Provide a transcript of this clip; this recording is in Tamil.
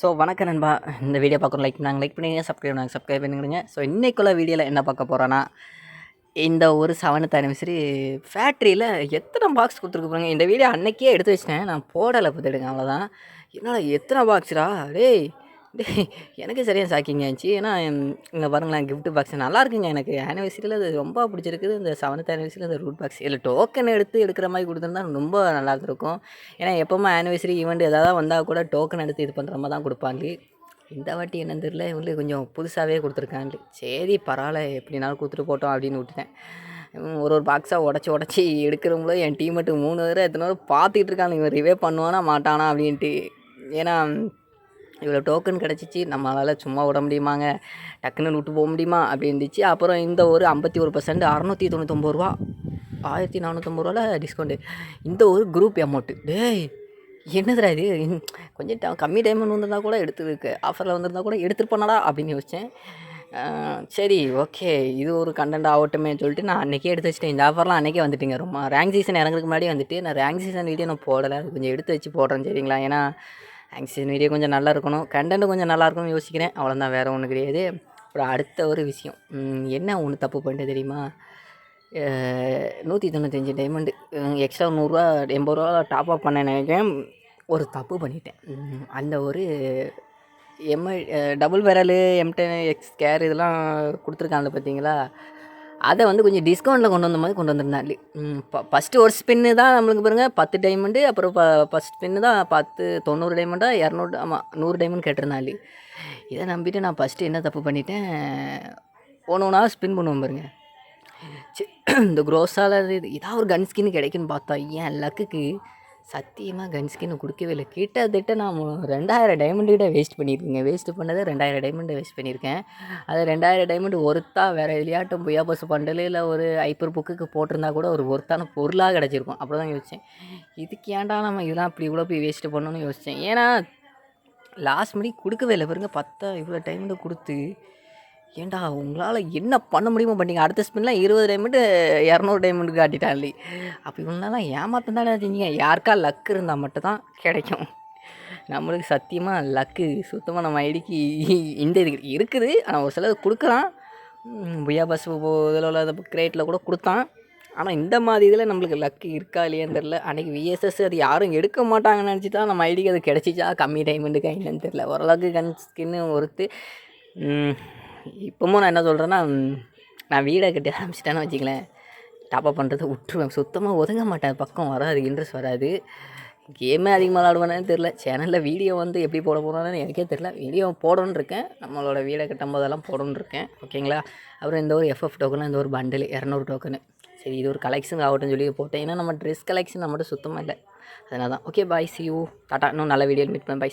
ஸோ வணக்கம் நண்பா. இந்த வீடியோ பார்க்குறோம் லைக் பண்ணாங்க லைக் பண்ணுங்க சப்ஸ்கிரைப் பண்ணாங்க சப்ஸ்கிரைப் பண்ணிடுங்க ஸோ இன்றைக்குள்ள வீடியோவில் என்ன பார்க்க போகிறோன்னா இந்த ஒரு செவன்த் அனிவர்சரி ஃபேக்ட்ரியில் எத்தனை பாக்ஸ் கொடுத்துருக்கு பாருங்க. இந்த வீடியோ அன்னைக்கே எடுத்து வச்சிட்டேன். நான் போடலை பார்த்துடுங்க அவ்வளோதான் என்னடா எத்தனை பாக்ஸ்டா டேய் எனக்கு சரியாக ஷாக்கிங் ஆயிடுச்சு. ஏன்னா இங்கே பாருங்களேன் கிஃப்ட் பாக்ஸ் நல்லா இருக்குங்க எனக்கு. ஆனிவர்சரியில் அது ரொம்ப பிடிச்சிருக்குது. இந்த செவன்த் ஆனிவர்சரியில் இந்த ரூட் பாக்ஸ் இல்லை டோக்கன் எடுத்து எடுக்கிற மாதிரி கொடுத்துருந்தா ரொம்ப நல்லா இருக்கும் ஏன்னா எப்போவுமே ஆனிவர்சரி ஈவெண்ட் எதாவது வந்தால் கூட டோக்கன் எடுத்து இது பண்ணுற மாதிரி தான் கொடுப்பாங்க இந்த வாட்டி என்னன்னு தெரியல. இவங்களுக்கு கொஞ்சம் புதுசாகவே கொடுத்துருக்காங்க சரி பரவாயில்ல. எப்படினாலும் கொடுத்துட்டு போட்டோம் அப்படின்னு விட்டுட்டேன். ஒரு ஒரு பாக்ஸாக உடச்சி உடச்சி எடுக்கிறவங்களோ என் டீம் மட்டும் மூணு பேர் எத்தனை பேர் பார்த்துக்கிட்டு இருக்காங்க. இவன் ரிவே பண்ணுவானா மாட்டானா அப்படின்ட்டு. ஏன்னா இவ்வளோ டோக்கன் கிடச்சிச்சு நம்மளால் சும்மா விட முடியுமாங்க? டக்குன்னு விட்டு போக முடியுமா? அப்படி இருந்துச்சு. அப்புறம் இந்த ஒரு ஐம்பத்தி ஒரு பர்சன்ட் அறநூற்றி தொண்ணூத்தொம்பது ரூபா. ஆயிரத்தி நானூற்றம்பது ரூபாவில் டிஸ்கவுண்ட்டு இந்த ஒரு குரூப் அமௌண்ட்டு டேய் என்னதுடா இது? கொஞ்சம் ட- கம்மி டைமண்ட் வந்திருந்தா கூட எடுத்துருக்கு. ஆஃபரில் வந்திருந்தா கூட எடுத்துருப்பேனடா அப்படின்னு யோசித்தேன் சரி ஓகே இது ஒரு கண்டென்ட் ஆகட்டுமே சொல்லிட்டு நான் அன்றைக்கே எடுத்து வச்சிட்டேன். இந்த ஆஃபர்லாம் அன்றைக்கே வந்துட்டுங்க. ரொம்ப ரேங்க் சீசன் இறங்குறதுக்கு முன்னாடி வந்துட்டு நான் ரேங்க் சீசன் வீடியோ நான் போடலை. அது கொஞ்சம் எடுத்து வச்சு போடுறேன் சரிங்களா? ஏன்னா ஆக்சிஜன் வீடியோ கொஞ்சம் நல்லா இருக்கணும். கண்டென்ட் கொஞ்சம் நல்லா இருக்கும்னு யோசிக்கிறேன். அவ்வளோதான் வேறு ஒன்றும் கிடையாது. அப்புறம் அடுத்த ஒரு விஷயம். என்ன ஒன்று தப்பு பண்ணிட்டு தெரியுமா? நூற்றி தொண்ணூத்தஞ்சு டைமண்டு எக்ஸ்ட்ரா நூறுரூவா எண்பது ரூபா டாப் அப் பண்ண நினைக்கிறேன். ஒரு தப்பு பண்ணிட்டேன். அந்த ஒரு எம்ஐ டபுள் விரல் எம்டென் எக்ஸ் கேர் இதெல்லாம் கொடுத்துருக்காங்க பார்த்தீங்களா அதை வந்து கொஞ்சம் டிஸ்கவுண்ட்டில் கொண்டு வந்த மாதிரி கொண்டு வந்திருந்தாங்க ஃபஸ்ட்டு ஒரு ஸ்பின்னு தான் நம்மளுக்கு பாருங்கள் பத்து டைமண்டு அப்புறம் ப ஃபஸ்ட் ஸ்பின்னு தான் பத்து தொண்ணூறு டைமண்டா இரநூறு ஆமாம் நூறு டைமண்ட் கேட்டிருந்தாள் இதை நம்பிட்டு நான் ஃபஸ்ட்டு என்ன தப்பு பண்ணிட்டேன்? ஒன்று ஒன்றா ஸ்பின் பண்ணுவோம் பாருங்க. சி- இந்த க்ரோஸால் இது இதாக ஒரு கன் ஸ்கின் கிடைக்குன்னு பார்த்தா ஏன் லக்குக்கு சத்தியமாக கன் ஸ்கின் கொடுக்கவே இல்லை. கிட்டத்தட்ட நான் ரெண்டாயிரம் டைமண்டு கிட்ட வேஸ்ட் பண்ணியிருக்கேங்க. வேஸ்ட் பண்ணதை ரெண்டாயிரம் டைமண்டை வேஸ்ட் பண்ணியிருக்கேன். அது ரெண்டாயிரம் டைமண்டு ஒருத்தா வேறு விளையாட்டும் பொய்யா பஸ் பண்டல் இல்லை ஒரு ஐப்பர் புக்குக்கு போட்டிருந்தா கூட ஒரு ஒருத்தான பொருளாக கிடச்சிருக்கும். அப்படி தான் யோசித்தேன் இதுக்கு ஏன்டா நம்ம இதெல்லாம் இப்படி இவ்வளோ போய் வேஸ்ட்டு பண்ணணும்னு யோசித்தேன் ஏன்னா லாஸ்ட் மணி கொடுக்கவே இல்லை. பாருங்க பத்தா இவ்வளோ டைமண்டு கொடுத்து ஏன்டா உங்களால் என்ன பண்ண முடியுமோ பண்ணிங்க அடுத்த ஸ்பின்லாம் இருபது டைமண்டு இரநூறு டைமண்டு காட்டிட்டாங்களே அப்போ இவங்களாம் ஏமாற்றம் தானே செஞ்சீங்க யாருக்கா லக்கு இருந்தால் மட்டும்தான் கிடைக்கும். நம்மளுக்கு சத்தியமாக லக்கு சுத்தமாக நம்ம ஐடிக்கு இந்த இது இருக்குது. ஆனால் ஒரு சிலது கொடுக்குறான் புயா பஸ் இதில் உள்ள கிரேட்டில் கூட கொடுத்தான். ஆனால் இந்த மாதிரி இதில் நம்மளுக்கு லக்கு இருக்கா இல்லையான்னு தெரில அன்றைக்கி விஎஸ்எஸ் அது யாரும் எடுக்க மாட்டாங்கன்னு நினச்சி தான் நம்ம ஐடிக்கு அது கிடச்சிச்சா? கம்மி டைமண்டுக்கா என்னன்னு தெரில ஓரளவுக்கு கன் ஸ்கின்னு ஒருத்து. இப்போவும் நான் என்ன சொல்கிறேன்னா நான் வீடை கட்டி ஆரம்பிச்சிட்டேன்னு வச்சுங்களேன் டாப்அப் பண்ணுறதை விட்டுருவேன். சுத்தமாக ஒதுங்க மாட்டேன். பக்கம் வராது இன்ட்ரெஸ்ட் வராது. கேமே அதிகமாக விளாடுவேன்னு தெரில சேனலில் வீடியோ வந்து எப்படி போட போகிறோன்னு எனக்கே தெரில வீடியோ போடணுன்னு இருக்கேன். நம்மளோட வீடை கட்டும் போதெல்லாம் போடணுன்னு இருக்கேன். ஓகேங்களா அப்புறம் இந்த ஒரு எஃப்எஃப் டோக்கனு இந்த ஒரு பண்டில் இரநூறு டோக்கனு சரி இது ஒரு கலெக்ஷன் ஆகட்டும் சொல்லி போட்டேன். ஏன்னா நம்ம ட்ரெஸ் கலெக்ஷன் நம்மகிட்ட சுத்தமாக இல்லை. அதனால தான் okay bye see you tata இன்னும் நல்ல வீடியோ மீட் பண்ணேன் பாய்